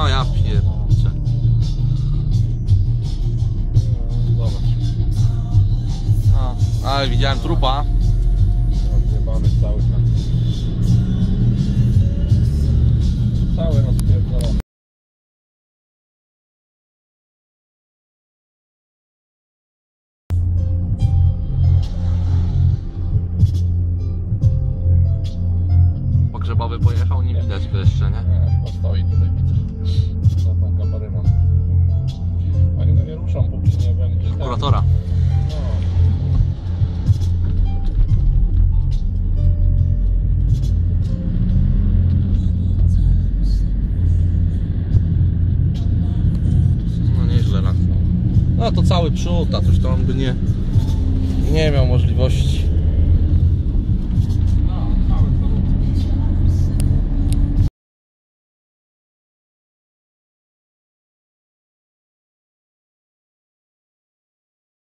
No ja pierniczę. Zobacz. No, ale widziałem trupa. Rozjebany cały tam. Cały rozpierdolony. Pogrzebowy pojechał, nie widać go jeszcze, nie? Nie, to stoi tutaj widzę. No to cały przód, a coś on by nie, nie miał możliwości.